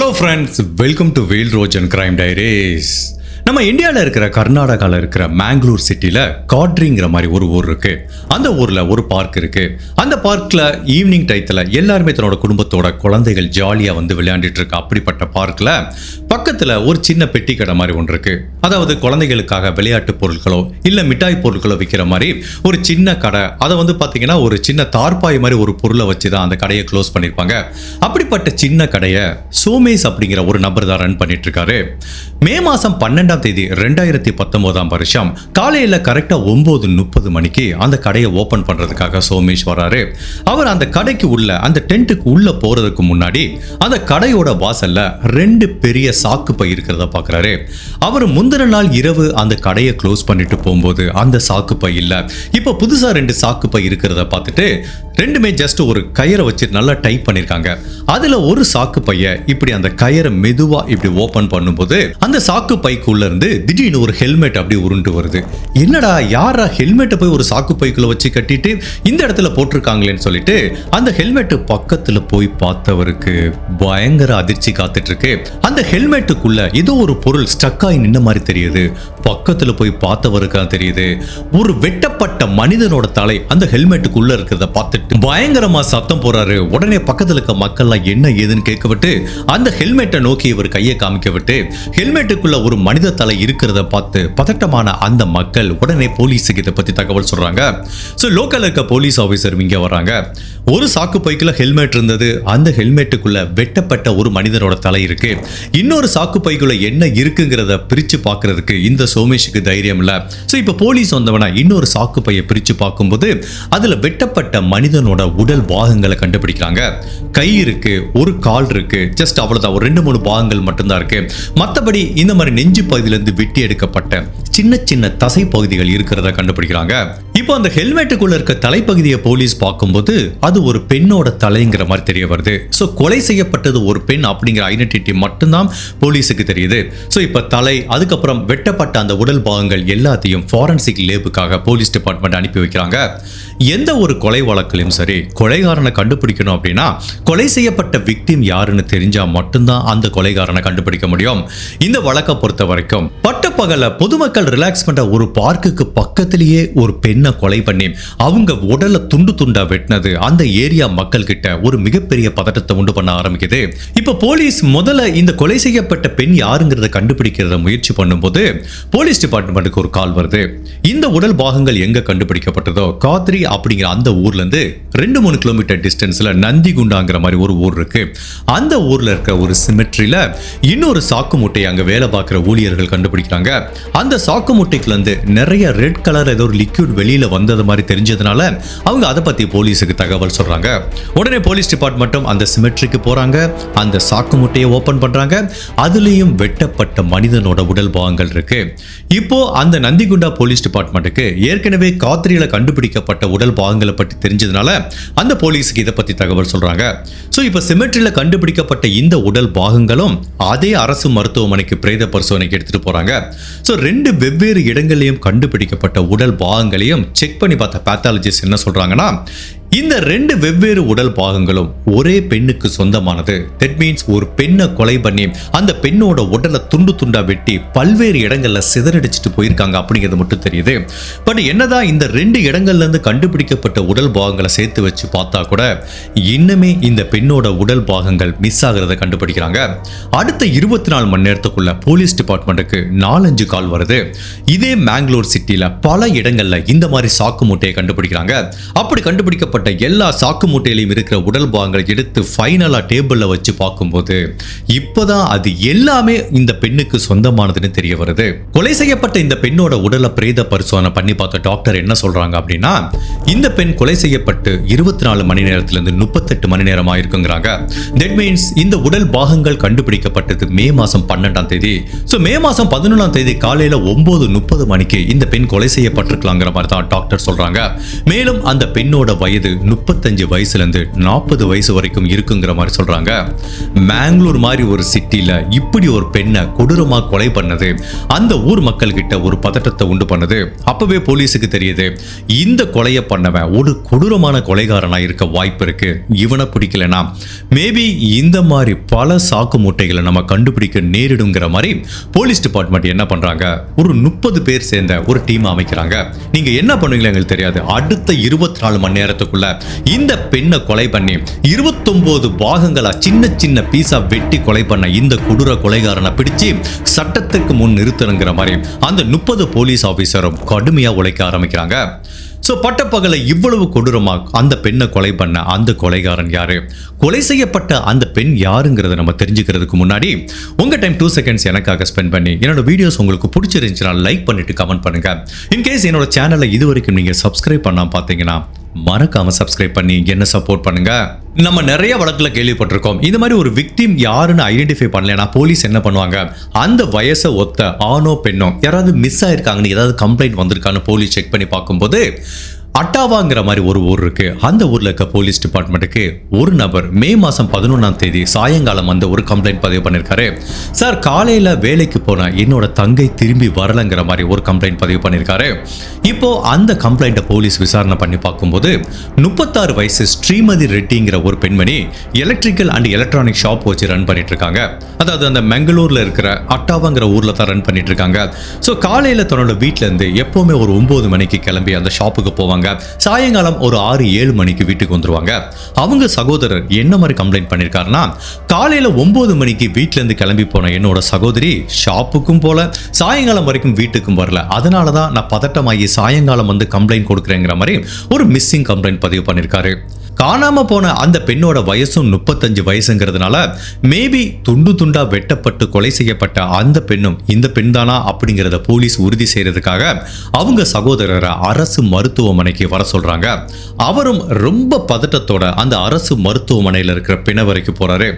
Hello friends welcome to Vel Roj and crime diaries நம்ம இந்தியாவில் இருக்கிற கர்நாடகாவில் இருக்கிற மேங்களூர் சிட்டியில் காட்ரிங்கிற மாதிரி ஒரு ஊர் இருக்கு. அந்த ஊரில் ஒரு பார்க் இருக்கு. அந்த பார்க்கில் ஈவினிங் டயத்தில் எல்லாருமே தன்னோட குடும்பத்தோட குழந்தைகள் ஜாலியாக வந்து விளையாண்டுட்டு இருக்க அப்படிப்பட்ட பார்க்கில் பக்கத்துல ஒரு சின்ன பெட்டி கடை மாதிரி ஒன்று இருக்கு. அதாவது குழந்தைகளுக்காக விளையாட்டு பொருட்களோ இல்ல மிட்டாய் பொருட்களோ விற்கிற மாதிரி ஒரு சின்ன கடை. அதை வந்து பாத்தீங்கன்னா ஒரு சின்ன தார்பாய் மாதிரி ஒரு பொருளை வச்சு தான் அந்த கடையை க்ளோஸ் பண்ணிருப்பாங்க அப்படிப்பட்ட சின்ன கடையை சோமேஷ் அப்படிங்கிற ஒரு நபர் தான் ரன் பண்ணிட்டு இருக்காரு மே மாசம் பன்னெண்டாம் தேதி ரெண்டாயிரத்தி பத்தொன்பதாம் வருஷம் காலையில கரெக்டா ஒன்பது முப்பது மணிக்கு அந்த கடையை ஓப்பன் பண்றதுக்காக சோமேஷ் வராரு. அவர் அந்த கடைக்கு உள்ள அந்த டென்ட்டுக்கு உள்ள போறதுக்கு முன்னாடி அந்த கடையோட வாசல்ல ரெண்டு பெரிய சாக்கு பை இருக்கிறத பார்க்குறாரு. அவர் முந்தின நாள் இரவு அந்த கடையை க்ளோஸ் பண்ணிட்டு போகும்போது அந்த சாக்கு பை இல்லை. இப்போ புதுசாக ரெண்டு சாக்கு பை இருக்கிறத பார்த்துட்டு ரெண்டுமே ஜஸ்ட் ஒரு கயிறை வச்சு நல்லா டைப் பண்ணியிருக்காங்க. அதில் ஒரு சாக்கு பைய இப்படி அந்த கயிறை மெதுவாக இப்படி ஓப்பன் பண்ணும்போது அந்த சாக்கு பைக்குள்ள இருந்து திடீர்னு ஒரு ஹெல்மெட் அப்படி உருண்டு வருது. என்னடா யாரா ஹெல்மெட்டை போய் ஒரு சாக்கு பைக்குள்ள வச்சு கட்டிட்டு இந்த இடத்துல போட்டிருக்காங்களேன்னு சொல்லிட்டு அந்த ஹெல்மெட்டு பக்கத்தில் போய் பார்த்தவருக்கு பயங்கர அதிர்ச்சி காத்துட்டு இருக்கு. அந்த ஹெல்மெட்டுக்குள்ள ஏதோ ஒரு பொருள் ஸ்டக் ஆகி நின்ன மாதிரி தெரியுது. பக்கத்துல போய் பார்த்தவருக்கா தெரியுது. ஒரு வெட்டப்பட்ட மனிதனோட தலை அந்த ஹெல்மெட்டுக்குள்ள இருக்கிறத பார்த்துட்டு பயங்கரமா சத்தம் போறாரு உடனே பக்கத்துல இருக்க மக்கள்லாம் என்ன ஏதுன்னு கேட்க விட்டு அந்த ஹெல்மெட்டை நோக்கி இவர் கையை காமிக்க விட்டு ஹெல்மெட்டுக்குள்ள ஒரு மனித தலை இருக்கிறத பார்த்து பதட்டமான அந்த மக்கள் உடனே போலீஸுக்கு இதை பத்தி தகவல் சொல்றாங்க. ஸோ லோக்கல் இருக்க போலீஸ் ஆஃபீஸர் இங்க வராங்க. ஒரு சாக்கு பைக்குள்ள ஹெல்மெட் இருந்தது. அந்த ஹெல்மெட்டுக்குள்ள வெட்டப்பட்ட ஒரு மனிதனோட தலை இருக்கு. இன்னொரு சாக்கு பைக்குள்ள என்ன இருக்குங்கிறத பிரிச்சு பாக்குறதுக்கு இந்த சோமேஷுக்கு தைரியம் இல்ல. ஸோ இப்போ போலீஸ் வந்தவனா இன்னொரு சாக்கு பையை பிரிச்சு பார்க்கும்போது அதுல வெட்டப்பட்ட மனிதனோட உடல் பாகங்களை கண்டுபிடிக்கிறாங்க. கை இருக்கு ஒரு கால் இருக்கு ஜஸ்ட் அவ்வளவுதான். ஒரு ரெண்டு மூணு பாகங்கள் மட்டும்தான் இருக்கு. மற்றபடி இந்த மாதிரி நெஞ்சு பகுதியிலிருந்து வெட்டி எடுக்கப்பட்ட சின்ன சின்ன தசை பகுதிகள் இருக்கிறத கண்டுபிடிக்கிறாங்க. இப்போ அந்த ஹெல்மெட்டுக்குள்ள இருக்க தலைப்பகுதியை போலீஸ் பார்க்கும்போது அது அது ஒரு பெண்ணோட தலைங்கிற மாதிரி தெரிய வருது. ஸோ கொலை செய்யப்பட்டது ஒரு பெண் அப்படிங்கிற ஐடென்டிட்டி மட்டும்தான் போலீஸுக்கு தெரியுது. ஸோ இப்போ தலை அதுக்கப்புறம் வெட்டப்பட்ட அந்த உடல் பாகங்கள் எல்லாத்தையும் ஃபாரன்சிக் லேபுக்காக போலீஸ் டிபார்ட்மெண்ட் அனுப்பி வைக்கிறாங்க. எந்த ஒரு கொலை வழக்கிலும் சரி கொலைகாரனை கண்டுபிடிக்கணும் அப்படின்னா கொலை செய்யப்பட்ட விக்டிம் யாருன்னு தெரிஞ்சால் மட்டும்தான் அந்த கொலைகாரனை கண்டுபிடிக்க முடியும். இந்த வழக்கை பொறுத்த வரைக்கும் பட் பட்டப்பகல பொதுமக்கள் ரிலாக்ஸ் பண்ற ஒரு பார்க்குக்கு பக்கத்திலேயே ஒரு பெண்ணை கொலை பண்ணி அவங்க உடலை துண்டு துண்டா வெட்டினது அந்த ஏரியா மக்கள் கிட்ட ஒரு மிகப்பெரிய பதட்டத்தை உண்டு பண்ண ஆரம்பிக்குது. இப்ப போலீஸ் முதல்ல இந்த கொலை செய்யப்பட்ட பெண் யாருங்கிறத கண்டுபிடிக்கிறத முயற்சி பண்ணும்போது போலீஸ் டிபார்ட்மெண்ட்டுக்கு ஒரு கால் வருது. இந்த உடல் பாகங்கள் எங்க கண்டுபிடிக்கப்பட்டதோ காத்ரி அப்படிங்கிற அந்த ஊர்ல இருந்து ரெண்டு மூணு கிலோமீட்டர் டிஸ்டன்ஸ்ல நந்தி குண்டாங்கிற மாதிரி ஒரு ஊர் இருக்கு. அந்த ஊர்ல இருக்க ஒரு சிமெட்ரியில இன்னொரு சாக்கு மூட்டையை அங்க வேலை பார்க்குற ஊழியர்கள் கண்டுபிடிக்கிறாங்க. அந்த சாக்கு முட்டைக்குலேருந்து நிறைய ரெட் கலர் ஏதோ ஒரு லிக்யூட் வெளியில் வந்தது மாதிரி தெரிஞ்சதுனால அவங்க அதை பற்றி போலீஸுக்கு தகவல் சொல்கிறாங்க உடனே போலீஸ் டிபார்ட்மெண்ட்டும் அந்த சிமெட்ரிக்கு போகிறாங்க அந்த சாக்கு முட்டையை ஓப்பன் பண்ணுறாங்க அதுலேயும் வெட்டப்பட்ட மனிதனோட உடல் பாகங்கள் இருக்கு. இப்போ அந்த நந்திகுண்டா போலீஸ் டிபார்ட்மெண்ட்டுக்கு ஏற்கனவே காத்திரியில் கண்டுபிடிக்கப்பட்ட உடல் பாகங்களை பற்றி தெரிஞ்சதுனால அந்த போலீஸுக்கு இதை பற்றி தகவல் சொல்கிறாங்க ஸோ இப்போ சிமெட்ரியில் கண்டுபிடிக்கப்பட்ட இந்த உடல் பாகங்களும் அதே அரசு மருத்துவமனைக்கு பிரேத பரிசோதனைக்கு எடுத்துகிட்டு போகிறாங்க ஸோ ரெண்டு வெவ்வேறு இடங்களையும் கண்டுபிடிக்கப்பட்ட உடல் பாகங்களையும் செக் பண்ணி பார்த்த பேத்தாலஜிஸ்ட் என்ன சொல்றாங்கன்னா இந்த ரெண்டு வெவ்வேறு உடல் பாகங்களும் ஒரே பெண்ணுக்கு சொந்தமானது. தட் மீன்ஸ் ஒரு பெண்ணை கொலை பண்ணி அந்த பெண்ணோட உடலை துண்டு துண்டா வெட்டி பல்வேறு இடங்கள்ல சிதறடிச்சிட்டு போயிருக்காங்க அப்படிங்கிறது மட்டும் தெரியுது. பட் என்னதான் இந்த ரெண்டு இடங்கள்ல இருந்து கண்டுபிடிக்கப்பட்ட உடல் பாகங்களை சேர்த்து வச்சு பார்த்தா கூட இன்னுமே இந்த பெண்ணோட உடல் பாகங்கள் மிஸ் ஆகிறத கண்டுபிடிக்கிறாங்க. அடுத்த இருபத்தி நாலு மணி நேரத்துக்குள்ள போலீஸ் டிபார்ட்மெண்ட்டுக்கு நாலஞ்சு கால் வருது. இதே மேங்களூர் சிட்டியில பல இடங்கள்ல இந்த மாதிரி சாக்கு மூட்டையை கண்டுபிடிக்கிறாங்க. அப்படி கண்டுபிடிக்கப்பட்ட எல்லா சாக்கு மூட்டையிலையும் இருக்கிற உடல் பாகங்களை எடுத்து ஃபைனலாக டேபிளில் வச்சு பார்க்கும்போது இப்போதான் அது எல்லாமே இந்த பெண்ணுக்கு சொந்தமானதுன்னு தெரிய வருது. கொலை செய்யப்பட்ட இந்த பெண்ணோட உடலை பிரேத பரிசோதனை பண்ணி பார்த்த டாக்டர் என்ன சொல்றாங்க அப்படின்னா இந்த பெண் கொலை செய்யப்பட்டு இருபத்தி நாலு மணி நேரத்திலிருந்து முப்பத்தெட்டு மணி நேரம் இருக்குங்கிறாங்க. தட் மீன்ஸ் இந்த உடல் பாகங்கள் கண்டுபிடிக்கப்பட்டது மே மாசம் பன்னெண்டாம் தேதி. ஸோ மே மாசம் பதினொன்றாம் தேதி காலையில ஒன்பது முப்பது மணிக்கு இந்த பெண் கொலை செய்யப்பட்டிருக்கலாங்கிற மாதிரி தான் டாக்டர் சொல்றாங்க. மேலும் அந்த பெண்ணோட வயது வயசு முப்பத்தஞ்சு வயசுலேருந்து நாற்பது வயசு வரைக்கும் இருக்குங்கிற மாதிரி சொல்கிறாங்க மேங்களூர் மாதிரி ஒரு சிட்டியில் இப்படி ஒரு பெண்ணை கொடூரமாக கொலை பண்ணது அந்த ஊர் மக்கள்கிட்ட ஒரு பதட்டத்தை உண்டு பண்ணுது. அப்போவே போலீஸுக்கு தெரியுது இந்த கொலையை பண்ணவன் ஒரு கொடூரமான கொலைகாரனாக இருக்க வாய்ப்பு இருக்குது இவனை பிடிக்கலனா மேபி இந்த மாதிரி பல சாக்கு மூட்டைகளை நம்ம கண்டுபிடிக்க நேரிடுங்கிற மாதிரி போலீஸ் டிபார்ட்மெண்ட் என்ன பண்ணுறாங்க ஒரு முப்பது பேர் சேர்ந்த ஒரு டீம் அமைக்கிறாங்க. நீங்கள் என்ன பண்ணுவீங்களா எங்களுக்கு தெரியாது. அடுத்த இருபத்தி நாலு மணி நேரத்துக்குள்ள இந்த பெண்ணை கொலை பண்ணி இருபத்தொன்பது பாகங்களா சின்ன சின்ன பீஸா வெட்டி கொலை பண்ண இந்த கொடூர கொலைகாரனை பிடிச்சு சட்டத்துக்கு முன் நிறுத்தணுங்கிற மாதிரி அந்த முப்பது போலீஸ் ஆஃபீஸரும் கடுமையா உழைக்க ஆரம்பிக்கிறாங்க. ஸோ பட்டப்பகலை இவ்வளவு கொடூரமா அந்த பெண்ணை கொலை பண்ண அந்த கொலைகாரன் யாரு? கொலை செய்யப்பட்ட அந்த பெண் யாருங்கிறத நம்ம தெரிஞ்சுக்கிறதுக்கு முன்னாடி உங்க டைம் டூ செகண்ட்ஸ் எனக்காக ஸ்பெண்ட் பண்ணி என்னோட வீடியோஸ் உங்களுக்கு பிடிச்சிருந்துச்சுன்னா லைக் பண்ணிட்டு கமெண்ட் பண்ணுங்க. இன்கேஸ் என்னோட சேனலை இது வரைக்கும் நீங்க சப்ஸ்கிரைப் பண்ணாம பார்த்தீங்கன்னா மறக்காம சப்ஸ்கிரைப் பண்ணி என்ன சப்போர்ட் பண்ணுங்க? நம்ம நிறைய வழக்கில் கேள்விப்பட்டிருக்கோம். இந்த மாதிரி ஒரு விக்டிம் யாருன்னு ஐடென்டிஃபை பண்ணலனா போலீஸ் என்ன பண்ணுவாங்க? அந்த வயசை ஒத்த ஆணோ பெண்ணோ யாராவது மிஸ் ஆயிருக்காங்கன்னு ஏதாவது கம்ப்ளைண்ட் வந்திருக்கான்னு போலீஸ் செக் பண்ணி பார்க்கும்போது அட்டாவாங்கிற மாதிரி ஒரு ஊர் இருக்கு. அந்த ஊர்ல இருக்க போலீஸ் டிபார்ட்மெண்ட்டுக்கு ஒரு நபர் மே மாசம் பதினொன்றாம் தேதி சாயங்காலம் வந்து ஒரு கம்ப்ளைண்ட் பதிவு பண்ணியிருக்காரு சார் காலையில வேலைக்கு போன என்னோட தங்கை திரும்பி வரலங்கிற மாதிரி ஒரு கம்ப்ளைண்ட் பதிவு பண்ணியிருக்காரு இப்போ அந்த கம்ப்ளைண்ட்டை போலீஸ் விசாரணை பண்ணி பார்க்கும்போது முப்பத்தாறு வயசு ஸ்ரீமதி ரெட்டிங்கிற ஒரு பெண்மணி எலக்ட்ரிக்கல் அண்ட் எலக்ட்ரானிக் ஷாப் வச்சு ரன் பண்ணிட்டு இருக்காங்க அதாவது அந்த பெங்களூர்ல இருக்கிற அட்டாவாங்கிற ஊர்ல தான் ரன் பண்ணிட்டு இருக்காங்க ஸோ காலையில தன்னோட வீட்டிலேருந்து இருந்து எப்பவுமே ஒரு ஒன்பது மணிக்கு கிளம்பி அந்த ஷாப்புக்கு போவாங்க. சாயங்காலம் ஒரு ஆறு ஏழு மணிக்கு வீட்டுக்கு வந்துருவாங்க. அவங்க சகோதரர் என்ன மாதிரி கம்ப்ளைண்ட் பண்ணியிருக்காருன்னா காலையில ஒன்பது மணிக்கு வீட்டிலேருந்து இருந்து கிளம்பி போன என்னோட சகோதரி ஷாப்புக்கும் போல சாயங்காலம் வரைக்கும் வீட்டுக்கும் வரல. அதனால தான் நான் பதட்டமாகி சாயங்காலம் வந்து கம்ப்ளைண்ட் கொடுக்குறேங்கிற மாதிரி ஒரு மிஸ்ஸிங் கம்ப்ளைண்ட் பதிவு பண்ணியிருக்காரு காணாம போன அந்த பெண்ணோட வயசும் முப்பத்தஞ்சு வயசுங்கிறதுனால மேபி துண்டு துண்டா வெட்டப்பட்டு கொலை செய்யப்பட்ட அந்த பெண்ணும் இந்த பெண் தானா அப்படிங்கிறத போலீஸ் உறுதி செய்யறதுக்காக அவங்க சகோதரரை அரசு மருத்துவமனைக்கு வர சொல்றாங்க. அவரும் ரொம்ப பதட்டத்தோட அந்த அரசு மருத்துவமனையில் இருக்கிற பெண்ணை வரைக்கும் போறாரு.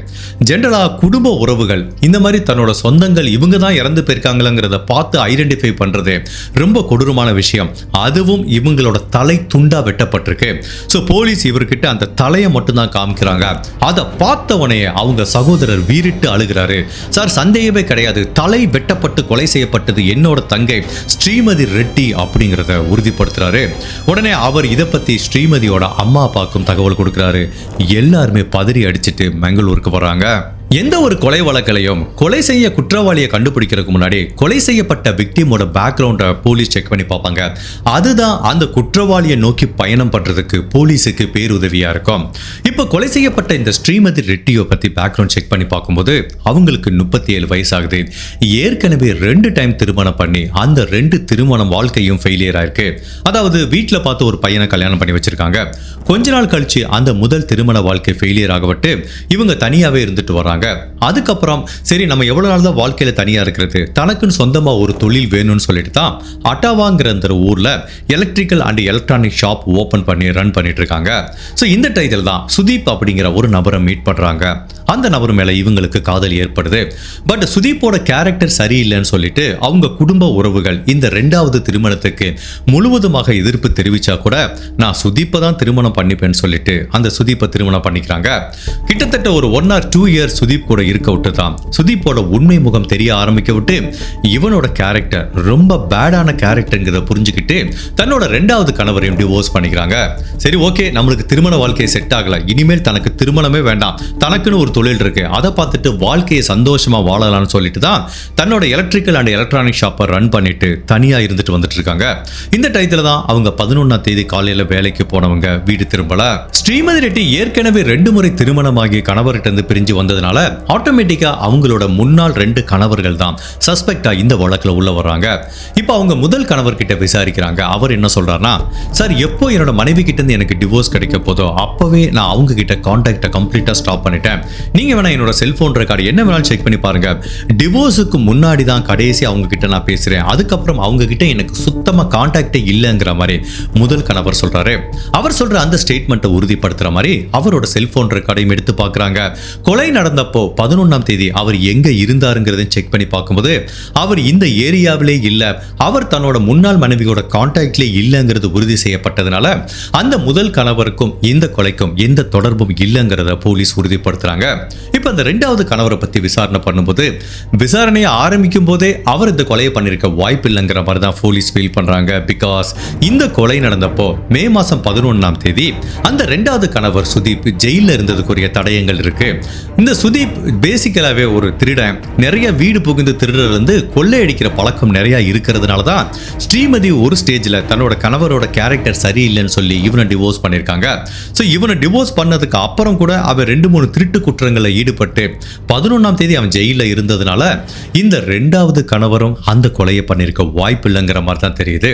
ஜென்ரலா குடும்ப உறவுகள் இந்த மாதிரி தன்னோட சொந்தங்கள் இவங்க தான் இறந்து போயிருக்காங்களங்கிறத பார்த்து ஐடென்டிஃபை பண்றது ரொம்ப கொடூரமான விஷயம். அதுவும் இவங்களோட தலை துண்டா வெட்டப்பட்டிருக்கு. ஸோ போலீஸ் இவர்கிட்ட அந்த தலையை மட்டும்தான் காமிக்கிறாங்க. அதை பார்த்தவனே அவங்க சகோதரர் வீரிட்டு அழுகிறாரு. சார் சந்தேகமே கிடையாது. தலை வெட்டப்பட்டு கொலை செய்யப்பட்டது என்னோட தங்கை ஸ்ரீமதி ரெட்டி அப்படிங்கிறத உறுதிப்படுத்துறாரு. உடனே அவர் இதை பத்தி ஸ்ரீமதியோட அம்மா அப்பாக்கும் தகவல் கொடுக்குறாரு. எல்லாருமே பதறி அடிச்சுட்டு பெங்களூருக்கு வராங்க. எந்த ஒரு கொலை வழக்கிலையும் கொலை செய்ய குற்றவாளியை கண்டுபிடிக்கிறதுக்கு முன்னாடி கொலை செய்யப்பட்ட விக்டிமோட பேக்ரவுண்டை போலீஸ் செக் பண்ணி பார்ப்பாங்க. அதுதான் அந்த குற்றவாளியை நோக்கி பயணம் பண்றதுக்கு போலீஸுக்கு பேருதவியா இருக்கும். இப்போ கொலை செய்யப்பட்ட இந்த ஸ்ரீமதி ரெட்டியை பத்தி பேக்ரவுண்ட் செக் பண்ணி பார்க்கும்போது அவங்களுக்கு முப்பத்தி ஏழு வயசாகுது. ஏற்கனவே ரெண்டு டைம் திருமணம் பண்ணி அந்த ரெண்டு திருமணம் வாழ்க்கையும் ஃபெயிலியர் ஆயிருக்கு. அதாவது வீட்டில் பார்த்து ஒரு பையனை கல்யாணம் பண்ணி வச்சிருக்காங்க. கொஞ்ச நாள் கழிச்சு அந்த முதல் திருமண வாழ்க்கை ஃபெயிலியர் ஆகப்பட்டு இவங்க தனியாவே இருந்துட்டு வராங்க அதுக்கப்புறம் சரி நம்ம எவ்வளோ நாள் தான் வாழ்க்கையில் தனியாக இருக்கிறது? தனக்குன்னு சொந்தமாக ஒரு தொழில் வேணும்னு சொல்லிட்டு தான் அட்டாவாங்கிற அந்த ஊர்ல electrical and electronic shop open பண்ணி ரன் பண்ணிட்டு இருக்காங்க ஸோ இந்த டைத்தில் தான் சுதீப் அப்படிங்கிற ஒரு நபரை மீட் பண்ணுறாங்க அந்த நபர் மேலே இவங்களுக்கு காதல் ஏற்படுது. பட் சுதீப்போட கேரக்டர் சரியில்லைன்னு சொல்லிட்டு அவங்க குடும்ப உறவுகள் இந்த ரெண்டாவது திருமணத்துக்கு முழுவதுமாக எதிர்ப்பு தெரிவிச்சா கூட நான் சுதீப்பை தான் திருமணம் பண்ணிப்பேன்னு சொல்லிட்டு அந்த சுதீப்பை திருமணம் பண்ணிக்கிறாங்க. கிட்டத்தட்ட ஒரு one or two years Sudeep Sudeep கூட இருக்க விட்டு தான் சுதீப்போட உண்மை முகம் தெரிய ஆரம்பிக்க விட்டு இவனோட கேரக்டர் ரொம்ப பேடான கேரக்டருங்கிறத புரிஞ்சுக்கிட்டு தன்னோட ரெண்டாவது கணவரையும் டிவோர்ஸ் பண்ணிக்கிறாங்க. சரி ஓகே நம்மளுக்கு திருமண வாழ்க்கையை செட் ஆகல. இனிமேல் தனக்கு திருமணமே வேண்டாம். தனக்குன்னு ஒரு தொழில் இருக்கு. அதை பார்த்துட்டு வாழ்க்கையை சந்தோஷமா வாழலாம்னு சொல்லிட்டு தான் தன்னோட எலக்ட்ரிக்கல் அண்ட் எலக்ட்ரானிக் ஷாப்பை ரன் பண்ணிட்டு தனியா இருந்துட்டு வந்துட்டு இருக்காங்க. இந்த டயத்துல தான் அவங்க பதினொன்னாம் தேதி காலையில வேலைக்கு போனவங்க வீடு திரும்பல. ஸ்ரீமதி ரெட்டி ஏற்கனவே ரெண்டு முறை திருமணமாகி கணவர்கிட்ட இருந்து பிரிஞ்சு வந்ததுனால ஆட்டோமேட்டிக்கா அவங்களோட முன்னாள் ரெண்டு கணவர்கள் தான் சஸ்பெக்டா இந்த வழக்கில் உள்ள வர்றாங்க. இப்போ அவங்க முதல் கணவர்கிட்ட விசாரிக்கிறாங்க. அவர் என்ன சொல்றாருன்னா சார் எப்போ என்னோட மனைவி கிட்ட இருந்து எனக்கு டிவோர்ஸ் கிடைக்க போதோ அப்பவே நான் அவங்க கிட்ட கான்டாக்டை கம்ப்ளீட்டா ஸ்டாப் பண்ணிட்டேன். நீங்க வேணா என்னோட செல்போன் ரெக்கார்டு என்ன வேணாலும் செக் பண்ணி பாருங்க. டிவோர்ஸுக்கு முன்னாடி தான் கடைசி அவங்க கிட்ட நான் பேசுறேன். அதுக்கப்புறம் அவங்க கிட்ட எனக்கு சுத்தமா கான்டாக்டே இல்லைங்கிற மாதிரி முதல் கணவர் சொல்றாரு. அவர் சொல்ற அந்த ஸ்டேட்மெண்ட்டை உறுதிப்படுத்துற மாதிரி அவரோட செல்போன் ரெக்கார்டையும் எடுத்து பார்க்கறாங்க. கொலை நடந்த வந்தப்போ பதினொன்றாம் தேதி அவர் எங்கே இருந்தாருங்கிறதையும் செக் பண்ணி பார்க்கும்போது அவர் இந்த ஏரியாவிலே இல்லை அவர் தன்னோட முன்னாள் மனைவியோட கான்டாக்ட்லே இல்லைங்கிறது உறுதி செய்யப்பட்டதுனால அந்த முதல் கணவருக்கும் இந்த கொலைக்கும் எந்த தொடர்பும் இல்லைங்கிறத போலீஸ் உறுதிப்படுத்துகிறாங்க இப்போ அந்த ரெண்டாவது கணவரை பற்றி விசாரணை பண்ணும்போது விசாரணையை ஆரம்பிக்கும் போதே அவர் இந்த கொலையை பண்ணியிருக்க வாய்ப்பு இல்லைங்கிற மாதிரி தான் போலீஸ் ஃபீல் பண்ணுறாங்க பிகாஸ் இந்த கொலை நடந்தப்போ மே மாதம் பதினொன்றாம் தேதி அந்த ரெண்டாவது கணவர் சுதீப் ஜெயிலில் இருந்ததுக்குரிய தடயங்கள் இருக்கு. இந்த சுதீப் பேசிக்கலாகவே ஒரு திருடன். நிறைய வீடு புகுந்து திருடர் வந்து கொள்ளையடிக்கிற பழக்கம் நிறையா இருக்கிறதுனால தான் ஸ்ரீமதி ஒரு ஸ்டேஜில் தன்னோட கணவரோட கேரக்டர் சரியில்லைன்னு சொல்லி இவனை டிவோர்ஸ் பண்ணியிருக்காங்க. ஸோ இவனை டிவோர்ஸ் பண்ணதுக்கு அப்புறம் கூட அவன் ரெண்டு மூணு திருட்டு குற்றங்களில் ஈடுபட்டு பதினொன்றாம் தேதி அவன் ஜெயிலில் இருந்ததுனால இந்த ரெண்டாவது கணவரும் அந்த கொலையை பண்ணியிருக்க வாய்ப்பு இல்லைங்கிற மாதிரி தான் தெரியுது.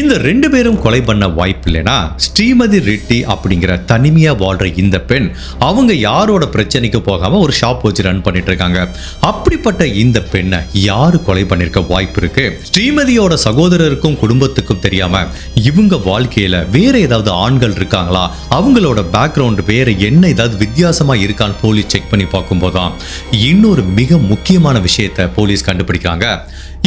இந்த ரெண்டு பேரும் கொலை பண்ண வாய்ப்பு இல்லைன்னா ஸ்ரீமதி ரெட்டி அப்படிங்கிற தனிமையாக வாழ்கிற இந்த பெண் அவங்க யாரோட பிரச்சனைக்கு போகாமல் ஒரு ஷாப் வச்சு ரன் பண்ணிட்டு இருக்காங்க அப்படிப்பட்ட இந்த பெண்ணை யாரு கொலை பண்ணிருக்க வாய்ப்பு இருக்கு? ஸ்ரீமதியோட சகோதரருக்கும் குடும்பத்துக்கும் தெரியாம இவங்க வாழ்க்கையில வேற ஏதாவது ஆண்கள் இருக்காங்களா? அவங்களோட பேக்ரவுண்ட் வேற என்ன ஏதாவது வித்தியாசமா இருக்கான்னு போலீஸ் செக் பண்ணி பார்க்கும்போதுதான் இன்னொரு மிக முக்கியமான விஷயத்தை போலீஸ் கண்டுபிடிக்கிறாங்க.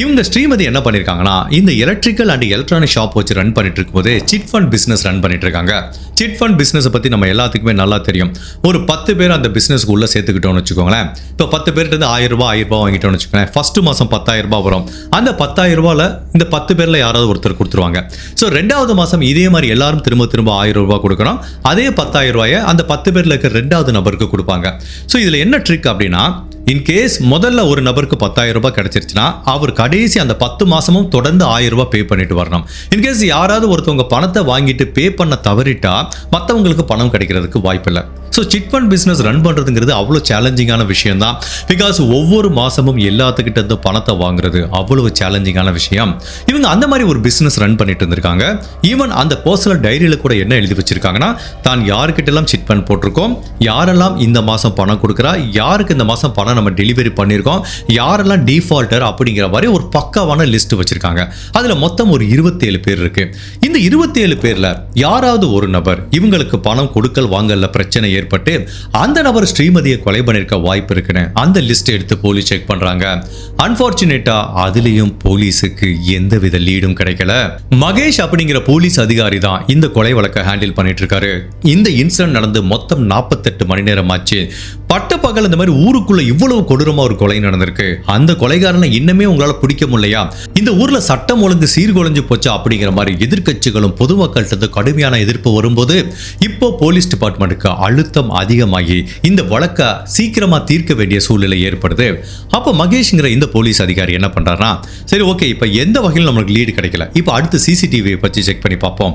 இவங்க ஸ்ரீமதி என்ன பண்ணிருக்காங்கன்னா இந்த எலக்ட்ரிக்கல் அண்ட் எலக்ட்ரானிக் ஷாப் வச்சு ரன் பண்ணிட்டு இருக்கும்போது சிட் ஃபண்ட் பிஸ்னஸ் ரன் பண்ணிட்டு இருக்காங்க சிட் ஃபண்ட் பிஸ்னஸை பற்றி நம்ம எல்லாத்துக்குமே நல்லா தெரியும். ஒரு பத்து பேர் அந்த பிஸ்னஸ்க்கு உள்ள சேர்த்துக்கிட்டோம்னு வச்சுக்கோங்களேன். இப்போ பத்து பேர்கிட்ட இருந்து ஆயிரம் ரூபாய் ஆயிரம் ரூபாய் வாங்கிட்டோம்னு வச்சுக்கோங்களேன். ஃபர்ஸ்ட் மாதம் பத்தாயிரம் ரூபாய் வரும். அந்த பத்தாயிரம் ரூபாயில் இந்த பத்து பேரில் யாராவது ஒருத்தர் கொடுத்துருவாங்க. ஸோ ரெண்டாவது மாதம் இதே மாதிரி எல்லாரும் திரும்ப திரும்ப ஆயிரம் ரூபாய் கொடுக்கணும். அதே பத்தாயிரம் ரூபாயை அந்த பத்து பேரில் இருக்கிற ரெண்டாவது நபருக்கு கொடுப்பாங்க. ஸோ இதில் என்ன ட்ரிக் அப்படின்னா இன்கேஸ் முதல்ல ஒரு நபருக்கு பத்தாயிரம் ரூபாய் கிடைச்சிருச்சுன்னா அவர் கடைசி அந்த பத்து மாசமும் தொடர்ந்து ஆயிரம் ரூபாய் பே பண்ணிட்டு வரணும். இன்கேஸ் யாராவது ஒருத்தவங்க பணத்தை வாங்கிட்டு பே பண்ண தவறிட்டா மற்றவங்களுக்கு பணம் கிடைக்கிறதுக்கு வாய்ப்பு இல்லை so chit fund business run பண்ணுறதுங்கிறது அவ்வளோ சேலஞ்சிங்கான விஷயம் தான் பிகாஸ் ஒவ்வொரு மாதமும் எல்லாத்துக்கிட்ட இருந்து பணத்தை வாங்குறது அவ்வளவு சேலஞ்சிங்கான விஷயம். இவங்க அந்த மாதிரி ஒரு பிஸ்னஸ் ரன் பண்ணிட்டு இருந்திருக்காங்க. ஈவன் அந்த பர்சனல் டைரியில் கூட என்ன எழுதி வச்சிருக்காங்கன்னா தான் யாருக்கிட்டெல்லாம் சிட் ஃபண்ட் போட்டிருக்கோம் யாரெல்லாம் இந்த மாதம் பணம் கொடுக்குறா யாருக்கு இந்த மாதம் பணம் நம்ம டெலிவரி பண்ணியிருக்கோம் யாரெல்லாம் டிஃபால்ட்டர் அப்படிங்கிற மாதிரி ஒரு பக்காவான லிஸ்ட் வச்சிருக்காங்க. அதில் மொத்தம் ஒரு இருபத்தேழு பேர் இருக்கு. இந்த இருபத்தேழு பேர்ல யாராவது ஒரு நபர் இவங்களுக்கு பணம் கொடுக்கல் வாங்கல பிரச்சனை ஏற்பட்டு அந்த நபர் ஸ்ரீமதியை கொலை பண்ணியிருக்க வாய்ப்பு இருக்குன்னு அந்த லிஸ்ட் எடுத்து போலீஸ் செக் பண்றாங்க. அன்பார்ச்சுனேட்டா அதுலயும் போலீஸுக்கு எந்தவித லீடும் கிடைக்கல. மகேஷ் அப்படிங்கிற போலீஸ் அதிகாரி தான் இந்த கொலை வழக்கை ஹேண்டில் பண்ணிட்டு இருக்காரு இந்த இன்சிடென்ட் நடந்து மொத்தம் நாற்பத்தெட்டு மணி நேரம் ஆச்சு பட்ட பகல் இந்த மாதிரி ஊருக்குள்ள இவ்வளவு கொடூரமா ஒரு கொலை நடந்திருக்கு. அந்த கொலைகாரனை இன்னமே உங்களால பிடிக்க முடியலையா? இந்த ஊர்ல சட்டம் ஒழுங்கு சீர்குலைஞ்சு போச்சா அப்படிங்கிற மாதிரி எதிர்கட்சிகளும் பொதுமக்கள்கிட்ட கடுமையான எதிர்ப்பு வரும்போது இப்போ போலீஸ் டிபார்ட்மெண்ட்டுக்கு அழுத்த அழுத்தம் அதிகமாகி இந்த வழக்கை சீக்கிரமா தீர்க்க வேண்டிய சூழ்நிலை ஏற்படுது. அப்போ மகேஷ்ங்கிற இந்த போலீஸ் அதிகாரி என்ன பண்ணுறாருனா சரி ஓகே இப்போ எந்த வகையில் நம்மளுக்கு லீடு கிடைக்கல. இப்போ அடுத்து சிசிடிவியை பற்றி செக் பண்ணி பார்ப்போம்.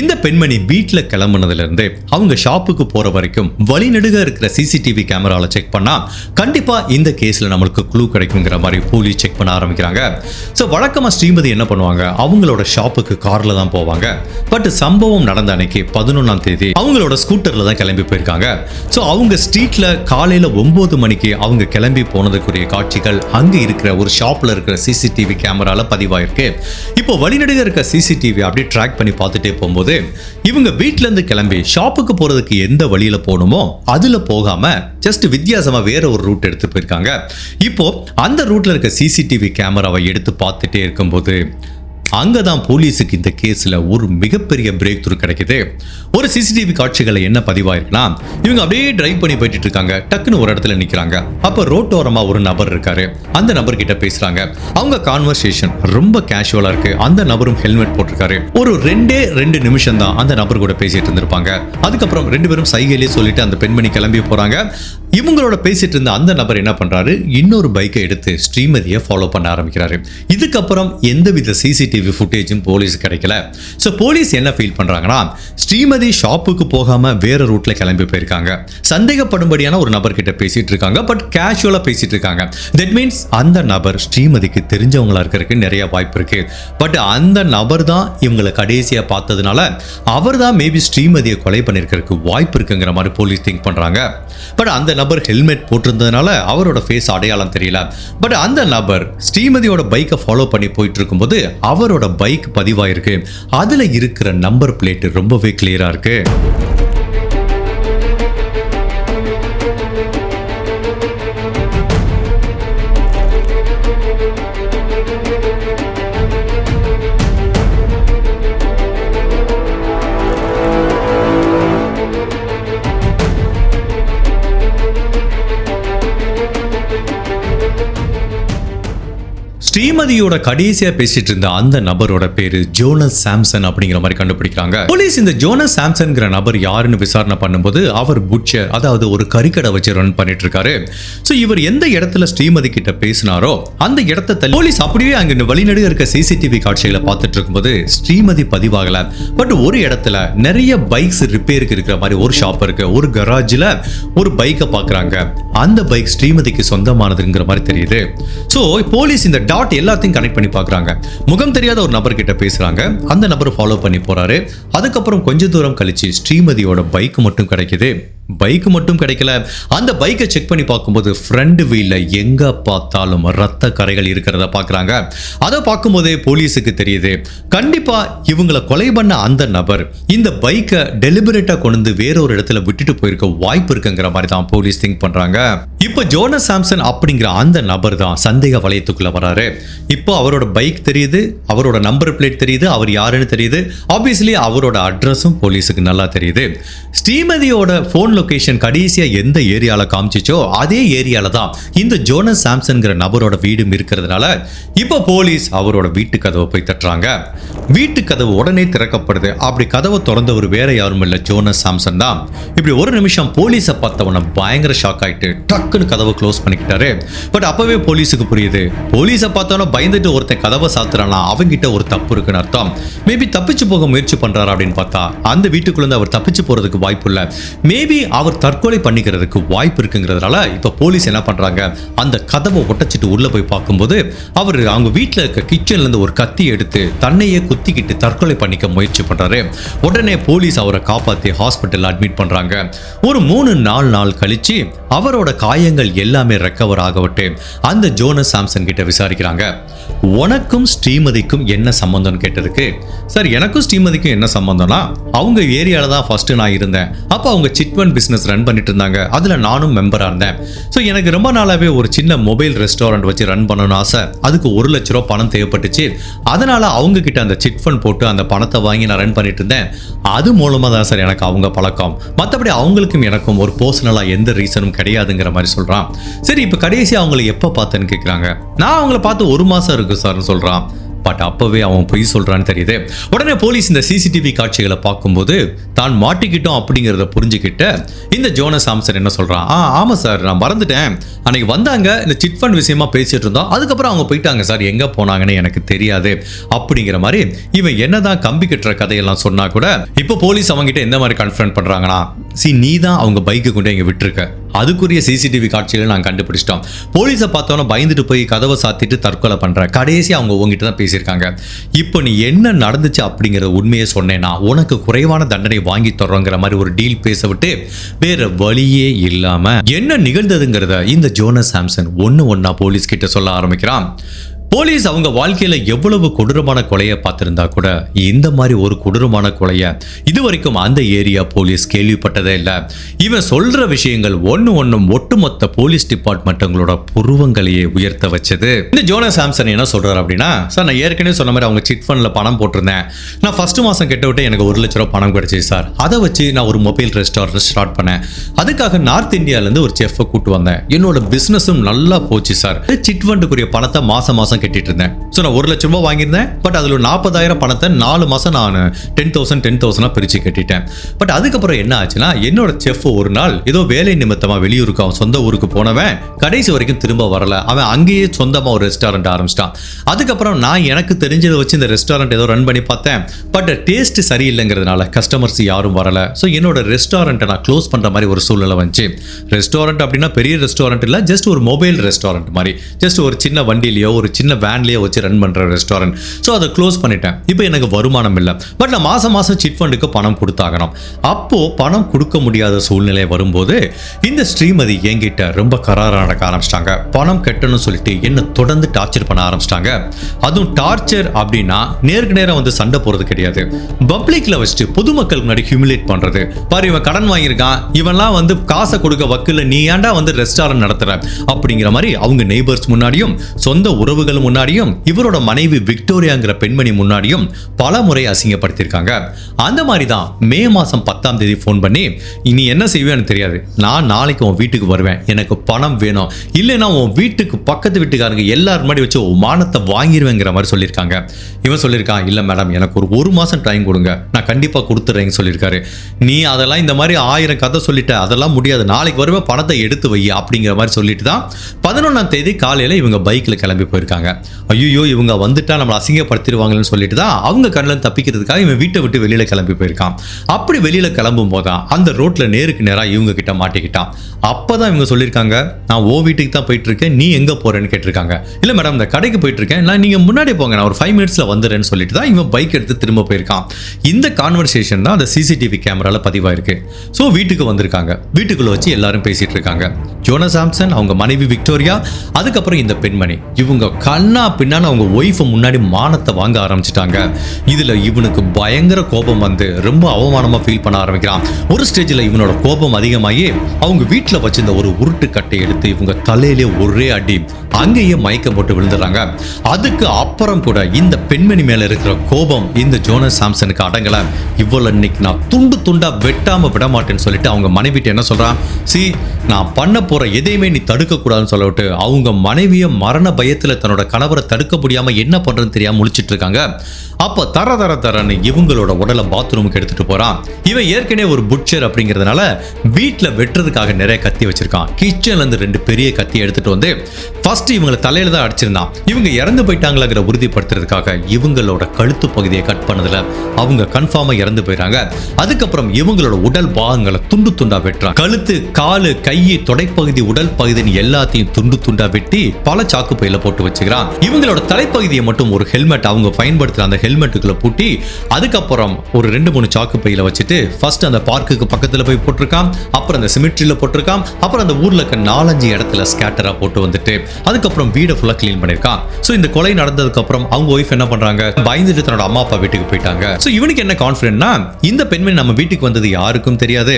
இந்த பெண்மணி வீட்டில் கிளம்புனதுலேருந்து அவங்க ஷாப்புக்கு போகிற வரைக்கும் வழிநெடுக இருக்கிற சிசிடிவி கேமராவில் செக் பண்ணா கண்டிப்பா இந்த கேஸ்ல நம்மளுக்கு க்ளூ கிடைக்குங்கிற மாதிரி போலீஸ் செக் பண்ண ஆரம்பிக்கிறாங்க. ஸோ வழக்கமா ஸ்ரீமதி என்ன பண்ணுவாங்க? அவங்களோட ஷாப்புக்கு காரில் தான் போவாங்க. பட் சம்பவம் நடந்த அன்னைக்கு பதினொன்றாம் தேதி அவங்களோட ஸ்கூட்டரில் தான் கிளம்பி போயிருக்காங்க. ஸோ அவங்க ஸ்ட்ரீட்ல காலையில ஒன்பது மணிக்கு அவங்க கிளம்பி போனதுக்குரிய காட்சிகள் அங்க இருக்கிற ஒரு ஷாப்ல இருக்கிற சிசிடிவி கேமரால பதிவாயிருக்கு. இப்போ வழிநடுக இருக்க சிசிடிவி அப்படியே ட்ராக் பண்ணி பார்த்துட்டே போகும்போது இவங்க வீட்ல இருந்து கிளம்பி ஷாப்புக்கு போறதுக்கு எந்த வழியில போகணுமோ அதுல போகாம ஜஸ்ட் வித்தியாசமா வேற ஒரு ரூட் எடுத்து போயிருக்காங்க. இப்போ அந்த ரூட்ல இருக்க சிசிடிவி கேமராவை எடுத்து பார்த்துட்டே இருக்கும்போது அங்கே தான் போலீஸுக்கு இந்த கேஸில் ஒரு மிகப்பெரிய பிரேக் த்ரூ கிடைக்குது. ஒரு சிசிடிவி காட்சிகளை என்ன பதிவாயிருக்குன்னா இவங்க அப்படியே டிரைவ் பண்ணி போயிட்டு இருக்காங்க. டக்குன்னு ஒரு இடத்துல நிற்கிறாங்க அப்போ ரோட்டோரமாக ஒரு நபர் இருக்காரு. அந்த நபர் கிட்ட அவங்க கான்வர்சேஷன் ரொம்ப கேஷுவலாக இருக்கு. அந்த நபரும் ஹெல்மெட் போட்டிருக்காரு. ஒரு ரெண்டே ரெண்டு நிமிஷம் தான் அந்த நபர் கூட பேசிட்டு இருந்திருப்பாங்க. அதுக்கப்புறம் ரெண்டு பேரும் சைகையிலே சொல்லிட்டு அந்த பெண்மணி கிளம்பி போறாங்க. இவங்களோட பேசிட்டு இருந்த அந்த நபர் என்ன பண்றாரு? இன்னொரு பைக்கை எடுத்து ஸ்ரீமதியை ஃபாலோ பண்ண ஆரம்பிக்கிறாரு. இதுக்கப்புறம் எந்தவித சிசிடிவி ஃபுட்டேஜும் போலீஸ் கிடைக்கல. ஸோ போலீஸ் என்ன ஃபீல் பண்றாங்கன்னா ஸ்ரீமதி ஷாப்புக்கு போகாம வேற ரூட்ல கிளம்பி போயிருக்காங்க. சந்தேகப்படும்படியான ஒரு நபர் கிட்ட பேசிட்டு இருக்காங்க. பட் கேஷுவலா பேசிட்டு இருக்காங்க. தட் மீன்ஸ் அந்த நபர் ஸ்ரீமதிக்கு தெரிஞ்சவங்களா இருக்கிறதுக்கு நிறைய வாய்ப்பு இருக்கு. பட் அந்த நபர் தான் இவங்களை கடைசியா பார்த்ததுனால அவர் தான் மேபி ஸ்ரீமதியை கொலை பண்ணிருக்கிறதுக்கு வாய்ப்பு இருக்குங்கிற மாதிரி போலீஸ் திங்க் பண்றாங்க. பட் அந்த நபர் ஹெல்மெட் போட்டிருந்ததுனால அவரோட ஃபேஸ் அடையாளம் தெரியல. பட் அந்த நபர் ஸ்ரீமதியோட பைக்கை ஃபாலோ பண்ணி போயிட்டு இருக்கும்போது அவரோட பைக் பதிவாயிருக்கு. அதுல இருக்கிற நம்பர் பிளேட் ரொம்பவே கிளியரா இருக்கு. Do you? ஸ்ரீமதியோட கடைசியா பேசிட்டு இருந்த அந்த நபரோட பேரு ஜோனஸ் சாம்சன் அப்படிங்கிற மாதிரி கண்டுபிடிக்கிறாங்க. போலீஸ் இந்த ஜோனஸ் சாம்சன்ங்கிற நபர் யாருன்னு விசாரணை பண்ணும்போது அவர் புட்சர் அதாவது ஒரு கறிக்கடை வச்சு ரன் பண்ணிட்டு இருக்காரு. ஸோ இவர் எந்த இடத்துல ஸ்ரீமதி கிட்ட பேசினாரோ அந்த இடத்த போலீஸ் அப்படியே அங்க வழிநடுக இருக்க சிசிடிவி காட்சிகளை பார்த்துட்டு இருக்கும்போது ஸ்ரீமதி பதிவாகல. பட் ஒரு இடத்துல நிறைய பைக்ஸ் ரிப்பேருக்கு இருக்கிற மாதிரி ஒரு ஷாப் இருக்கு. ஒரு கராஜில் ஒரு பைக்கை பார்க்குறாங்க. அந்த பைக் ஸ்ரீமதிக்கு சொந்தமானதுங்கிற மாதிரி தெரியுது. ஸோ போலீஸ் இந்த டாட் எல்லா எல்லாத்தையும் கனெக்ட் பண்ணி பார்க்குறாங்க. முகம் தெரியாத ஒரு நபர் கிட்ட பேசுறாங்க. அந்த நபர் ஃபாலோ பண்ணி போறாரு. அதுக்கப்புறம் கொஞ்ச தூரம் கழிச்சு ஸ்ரீமதியோட பைக் மட்டும் கிடைக்குது. பைக் மட்டும் கிடைக்கல. அந்த பைக்கை செக் பண்ணி பார்க்கும்போது ஃப்ரண்ட் வீல்ல எங்க பார்த்தாலும் ரத்த கரைகள் இருக்கிறத பார்க்கறாங்க. அதை பார்க்கும்போதே போலீஸுக்கு தெரியுது. கண்டிப்பா இவங்களை கொலை பண்ண அந்த நபர் இந்த பைக்கை டெலிபரேட்டா கொண்டு வந்து இடத்துல விட்டுட்டு போயிருக்க வாய்ப்பு இருக்குங்கிற மாதிரி தான் போலீஸ் திங்க் பண்றாங்க. இப்போ ஜோனஸ் சாம்சன் அப்படிங்கிற அந்த நபர் தான் சந்தேக வளையத்துக்குள்ள வராரு. இப்போ அவரோட பைக் தெரியுது அவரோட நம்பர் பிளேட் தெரியுது அவர் யாருன்னு தெரியுது. ஆப்வியஸ்லி அவரோட அட்ரஸும் போலீஸுக்கு நல்லா தெரியுது. ஸ்ரீமதியோட போன்ல லொகேஷன் கடைசியா எந்த ஏரியால காமிச்சிச்சோ அதே ஏரியால தான் இந்த ஜோனஸ் சாம்சன்கிற நபரோட வீடும் இருக்கிறதுனால இப்போ போலீஸ் அவரோட வீட்டு கதவை போய் தட்டுறாங்க. வீட்டு கதவு உடனே திறக்கப்படுது. அப்படி கதவை திறந்தவர் வேற யாரும் இல்ல. ஜோனஸ் சாம்சன் தான். இப்படி ஒரு நிமிஷம் போலீஸை பார்த்தவன பயங்கர ஷாக் ஆயிட்டு டக்குன்னு கதவை க்ளோஸ் பண்ணிக்கிட்டாரு. பட் அப்பவே போலீஸுக்கு புரியுது. போலீஸை பார்த்தவன பயந்துட்டு ஒருத்தன் கதவை சாத்துறானா? அவங்கிட்ட ஒரு தப்பு இருக்குன்னு அர்த்தம். மேபி தப்பிச்சு போக முயற்சி பண்றாரு அப்படின்னு பார்த்தா அந்த வீட்டுக்குள்ள இருந்து அவர் தப்பிச்சு போறதுக்கு வாய்ப்பு இல்ல. மேபி அவர் தற்கொலை பண்ணிக்கிறதுக்கு வாய்ப்பு இருக்குங்கிறதுனால இப்போ போலீஸ் என்ன பண்ணுறாங்க அந்த கதவை ஒட்டச்சிட்டு உள்ளே போய் பார்க்கும்போது அவர் அவங்க வீட்டில் இருக்க கிச்சன்லேருந்து ஒரு கத்தி எடுத்து தன்னையே குத்திக்கிட்டு தற்கொலை பண்ணிக்க முயற்சி பண்ணுறாரு உடனே போலீஸ் அவரை காப்பாற்றி ஹாஸ்பிட்டலில் அட்மிட் பண்ணுறாங்க ஒரு மூணு நாலு நாள் கழித்து அவரோட காயங்கள் எல்லாமே ரெக்கவர் ஆகவிட்டு அந்த ஜோனஸ் சாம்சன் கிட்ட விசாரிக்கிறாங்க. உனக்கும் ஸ்ரீமதிக்கும் என்ன சம்பந்தம்னு கேட்டதுக்கு சார் எனக்கும் ஸ்ரீமதிக்கும் என்ன சம்பந்தம்னா அவங்க ஏரியாவில் தான் ஃபஸ்ட்டு நான் இருந்தேன். அப்போ அவங்க சிட்வன் பிஸ்னஸ் ரன் பண்ணிட்டு இருந்தாங்க அதில் நானும் மெம்பராக இருந்தேன். ஸோ எனக்கு ரொம்ப நாளாகவே ஒரு சின்ன மொபைல் ரெஸ்டாரண்ட் வச்சு ரன் பண்ணணும்னு ஆசை. அதுக்கு ஒரு லட்ச ரூபா பணம் தேவைப்பட்டுச்சு. அதனால் அவங்க கிட்ட அந்த சிட் ஃபண்ட் போட்டு அந்த பணத்தை வாங்கி நான் ரன் பண்ணிட்டு இருந்தேன் அது மூலமாக தான் சார் எனக்கு அவங்க பழக்கம். மற்றபடி அவங்களுக்கும் எனக்கும் ஒரு பர்சனலாக எந்த ரீசனும் கிடையாதுங்கிற மாதிரி சொல்கிறான் சரி இப்போ கடைசி அவங்களை எப்போ பார்த்தேன்னு கேட்குறாங்க நான் அவங்கள பார்த்து ஒரு மாதம் இருக்கு சார்னு சொல்கிறான் பட் அப்பவே அவன் பொய் சொல்றான்னு தெரியுது. உடனே போலீஸ் இந்த சிசிடிவி காட்சிகளை பார்க்கும்போது தான் மாட்டிக்கிட்டோம் அப்படிங்கிறத புரிஞ்சுக்கிட்ட இந்த ஜோனஸ் சாம்சன் என்ன சொல்றான்? ஆ ஆமா சார் நான் மறந்துட்டேன். அன்னைக்கு வந்தாங்க இந்த சிட் ஃபண்ட் விஷயமா பேசிட்டு இருந்தோம். அதுக்கப்புறம் அவங்க போயிட்டாங்க சார். எங்க போனாங்கன்னு எனக்கு தெரியாது. அப்படிங்கிற மாதிரி இவன் என்னதான் கம்பி கட்டுற கதையெல்லாம் சொன்னா கூட இப்போ போலீஸ் அவங்ககிட்ட எந்த மாதிரி கன்ஃபரன்ட் பண்றாங்கன்னா சி நீ தான் அவங்க பைக்கு கொண்டு இங்க விட்டுருக்க. அதுக்குரிய சிசிடிவி காட்சிகளை நான் கண்டுபிடிச்சிட்டோம். போலீஸை பார்த்தோன்னா பயந்துட்டு போய் கதவை சாத்திட்டு தற்கொலை பண்ணுற கடைசி அவங்க உங்ககிட்ட தான் பேசியிருக்காங்க. இப்போ நீ என்ன நடந்துச்சு அப்படிங்கிற உண்மையை சொன்னேன்னா உனக்கு குறைவான தண்டனை வாங்கி தர்றோங்கிற மாதிரி ஒரு டீல் பேச விட்டு வேற வழியே இல்லாமல் என்ன நிகழ்ந்ததுங்கிறத இந்த ஜோனஸ் சாம்சன் ஒன்று ஒன்றா போலீஸ் கிட்ட சொல்ல ஆரம்பிக்கிறான். போலீஸ் அவங்க வாழ்க்கையில எவ்வளவு கொடூரமான கொலையை பார்த்திருந்தா கூட இந்த மாதிரி ஒரு கொடூரமான கொலையை இது வரைக்கும் அந்த ஏரியா போலீஸ் கேள்விப்பட்டதே இல்லை. இவன் சொல்ற விஷயங்கள் ஒன்று ஒன்றும் ஒட்டுமொத்த போலீஸ் டிபார்ட்மெண்ட்டுங்களோட புருவங்களையே உயர்த்த வச்சது. இந்த ஜோனா சாம்சன் என்ன சொல்றாரு அப்படின்னா சார் நான் ஏற்கனவே சொன்ன மாதிரி அவங்க சிட் ஃபண்ட்ல பணம் போட்டிருந்தேன். நான் ஃபர்ஸ்ட் மாசம் கெட்ட விட்டு எனக்கு ஒரு லட்ச ரூபா பணம் கிடைச்சிது சார். அதை வச்சு நான் ஒரு மொபைல் ரெஸ்டாரண்ட் ஸ்டார்ட் பண்ணேன். அதுக்காக நார்த் இந்தியாவிலேருந்து ஒரு செஃப்பை கூட்டு வந்தேன். என்னோட பிஸ்னஸும் நல்லா போச்சு சார். சிட் ஃபண்டுக்குரிய பணத்தை மாசம் மாசம் கட்டிட்டு இருந்தேன் ஸோ நான் ஒரு லட்ச ரூபாய் வாங்கியிருந்தேன். பட் அதில் ஒரு நாற்பதாயிரம் பணத்தை நாலு மாசம் நான் டென் தௌசண்ட் டென் தௌசண்டாக பிரித்து கட்டிட்டேன். பட் அதுக்கப்புறம் என்ன ஆச்சுன்னா என்னோட செஃப் ஒரு நாள் ஏதோ வேலை நிமித்தமாக வெளியூருக்கு அவன் சொந்த ஊருக்கு போனவன் கடைசி வரைக்கும் திரும்ப வரல. அவன் அங்கேயே சொந்தமாக ஒரு ரெஸ்டாரண்ட் ஆரம்பிச்சிட்டான். அதுக்கப்புறம் நான் எனக்கு தெரிஞ்சதை வச்சு இந்த ரெஸ்டாரண்ட் ஏதோ ரன் பண்ணி பார்த்தேன். பட் டேஸ்ட் சரியில்லைங்கிறதுனால கஸ்டமர்ஸ் யாரும் வரல. ஸோ என்னோட ரெஸ்டாரண்ட்டை நான் க்ளோஸ் பண்ற மாதிரி ஒரு சூழ்நிலை வந்துச்சு. ரெஸ்டாரண்ட் அப்படின்னா பெரிய ரெஸ்டாரண்ட் இல்லை ஜஸ்ட் ஒரு மொபைல் ரெஸ்டாரண்ட் மாதிரி. ஜஸ்ட் ஒரு சின்ன வண்டியிலையோ ஒரு சின்ன சின்ன வேன்லேயே வச்சு ரன் பண்ணுற ரெஸ்டாரண்ட் ஸோ அதை க்ளோஸ் பண்ணிட்டேன். இப்போ எனக்கு வருமானம் இல்லை. பட் நான் மாதம் மாதம் சிட் ஃபண்டுக்கு பணம் கொடுத்தாகணும். அப்போது பணம் கொடுக்க முடியாத சூழ்நிலை வரும்போது இந்த ஸ்ரீமதி என்கிட்ட ரொம்ப கராராக நடக்க ஆரம்பிச்சிட்டாங்க. பணம் கட்டணும்னு சொல்லிட்டு என்னை தொடர்ந்து டார்ச்சர் பண்ண ஆரம்பிச்சிட்டாங்க. அதுவும் டார்ச்சர் அப்படின்னா நேருக்கு நேரம் வந்து சண்டை போகிறது கிடையாது. பப்ளிக்ல வச்சுட்டு பொதுமக்கள் முன்னாடி ஹியூமிலேட் பண்ணுறது பாரு இவன் கடன் வாங்கியிருக்கான். இவன்லாம் வந்து காசை கொடுக்க வக்கில் நீ ஏன்டா வந்து ரெஸ்டாரண்ட் நடத்துகிற அப்படிங்கிற மாதிரி அவங்க நெய்பர்ஸ் முன்னாடியும் சொந்த உறவுகள் முன்னாடியும் இவரோட மனைவி விக்டோரியாங்கிற பெண்மணி முன்னாடியும் பல முறை அசிங்கப்படுத்தியிருக்காங்க. அந்த மாதிரி தான் மே மாதம் பத்தாம் தேதி ஃபோன் பண்ணி நீ என்ன செய்வேன்னு தெரியாது. நான் நாளைக்கு உன் வீட்டுக்கு வருவேன். எனக்கு பணம் வேணும். இல்லைன்னா உன் வீட்டுக்கு பக்கத்து வீட்டுக்காரங்க எல்லாரும் முன்னாடி வச்சு மானத்தை வாங்கிடுவேங்கிற மாதிரி சொல்லியிருக்காங்க. இவன் சொல்லியிருக்கான் இல்லை மேடம் எனக்கு ஒரு ஒரு மாதம் டைம் கொடுங்க. நான் கண்டிப்பாக கொடுத்துட்றேன்னு சொல்லியிருக்காரு. நீ அதெல்லாம் இந்த மாதிரி ஆயிரம் கதை சொல்லிட்ட அதெல்லாம் முடியாது. நாளைக்கு வருவேன் பணத்தை எடுத்து வை அப்படிங்கிற மாதிரி சொல்லிட்டு தான் பதினொன்றாம் தேதி காலையில் இவங்க பைக்கில் கிளம்பி போயிருக்காங்க. ஐயோ இவங்க வந்துட்டால் நம்மளை அசிங்கப்படுத்திடுவாங்கன்னு சொல்லிட்டு தான் அவங்க கண்ணில் தப்பிக்கிறதுக்காக இவன் வீட்டை விட்டு வெளியில் கிளம்பி போயிருக்கான். அப்படி வெளியில் கிளம்பும் போது தான் அந்த ரோட்டில் நேருக்கு நேராக இவங்க கிட்ட மாட்டிக்கிட்டான். அப்போ தான் இவங்க சொல்லியிருக்காங்க நான் ஓ வீட்டுக்கு தான் போயிட்டு இருக்கேன் நீ எங்கே போகிறேன்னு கேட்டிருக்காங்க. இல்லை மேடம் இந்த கடைக்கு போயிட்டு இருக்கேன் நான் நீங்கள் முன்னாடி போங்க நான் ஒரு ஃபைவ் மினிட்ஸில் வந்துடுறேன்னு சொல்லிட்டு தான் இவன் பைக் எடுத்து திரும்ப போயிருக்கான். இந்த கான்வர்சேஷன் தான் அந்த சிசிடிவி கேமராவில் பதிவாயிருக்கு. ஸோ வீட்டுக்கு வந்திருக்காங்க. வீட்டுக்குள்ளே வச்சு எல்லாரும் பேசிகிட்டு இருக்காங்க. ஜோனா சாம்சன் அவங்க மனைவி விக்டோரியா அதுக்கப்புறம் இந்த பெண்மணி. இவங்க கண்ணா பின்னான்னு அவங்க ஒய்ஃபை முன்னாடி மானத்தை வாங்க ஆரம்பிச்சிட்டாங்க. இதில் இவனுக்கு பயங்கர கோபம் வந்து ரொம்ப அவமானமாக ஃபீல் பண்ண ஆரம்பிக்கிறான். ஒரு ஸ்டேஜில் இவனோட கோபம் அதிகமாகி அவங்க வீட்டில் வச்சிருந்த ஒரு உருட்டு கட்டை எடுத்து இவங்க தலையிலே ஒரே அடி அங்கேயே மயக்கம் போட்டு விழுந்துடுறாங்க. அதுக்கு அப்புறம் கூட இந்த பெண்மணி மேலே இருக்கிற கோபம் இந்த ஜோனஸ் சாம்சனுக்கு அடங்கலை. இவ்வளோ இன்னைக்கு நான் துண்டு துண்டாக வெட்டாமல் விட மாட்டேன்னு சொல்லிட்டு அவங்க மனைவிட்டு என்ன சொல்கிறான் சி நான் பண்ண போகிற எதையுமே நீ தடுக்கக்கூடாதுன்னு சொல்லிவிட்டு அவங்க மனைவியை மரண பயத்தில் தன்னோட கணவரை தடுக்க முடியாமல் என்ன பண்றதுன்னு தெரியாமல் முழிச்சிட்டு இருக்காங்க. அப்போ தர தர தரன்னு இவங்களோட உடலை பாத்ரூமுக்கு எடுத்துகிட்டு போகிறான் இவன் ஏற்கனவே ஒரு புட்சர் அப்படிங்கிறதுனால வீட்டில் வெட்டுறதுக்காக நிறைய கத்தி வச்சுருக்கான். கிச்சன்லேருந்து ரெண்டு பெரிய கத்தி எடுத்துகிட்டு வந்து ஃபஸ்ட்டு இவங்களை தலையில் தான் அடிச்சிருந்தான். இவங்க இறந்து போயிட்டாங்களாங்கிற உறுதிப்படுத்துறதுக்காக இவங்களோட கழுத்து பகுதியை கட் பண்ணதில் அவங்க கன்ஃபார்மாக இறந்து போயிறாங்க. அதுக்கப்புறம் இவங்களோட உடல் பாகங்களை துண்டு துண்டா வெட்டுறான். கழுத்து காலு கை தொடைப்பகுதி உடல் பகுதின்னு எல்லாத்தையும் துண்டு துண்டா வெட்டி பல சாக்கு பையில போட்டு வச்சுக்கிறான். இவங்களோட தலைப்பகுதியை மட்டும் ஒரு ஹெல்மெட் அவங்க பயன்படுத்துற அந்த ஹெல்மெட்டுக்குள்ள பூட்டி அதுக்கப்புறம் ஒரு ரெண்டு மூணு சாக்கு பையில வச்சுட்டு ஃபர்ஸ்ட் அந்த பார்க்குக்கு பக்கத்துல போய் போட்டிருக்கான் அப்புறம் அந்த சிமிட்ரியில போட்டிருக்கான் அப்புறம் அந்த ஊர்ல இருக்க நாலஞ்சு இடத்துல ஸ்கேட்டரா போட்டு வந்துட்டு அதுக்கப்புறம் வீடை ஃபுல்லா க்ளீன் பண்ணிருக்கான் ஸோ இந்த கொலை நடந்ததுக்கு அப்புறம் அவங்க ஒய்ஃப் என்ன பண்றாங்க? பயந்துட்டு தன்னோட அம்மா அப்பா வீட்டுக்கு போயிட்டாங்க. ஸோ இவனுக்கு என்ன கான்ஃபிடென்ட்னா இந்த பெண்மணி நம்ம வீட்டுக்கு வந்தது யாருக்கும் தெரியாது.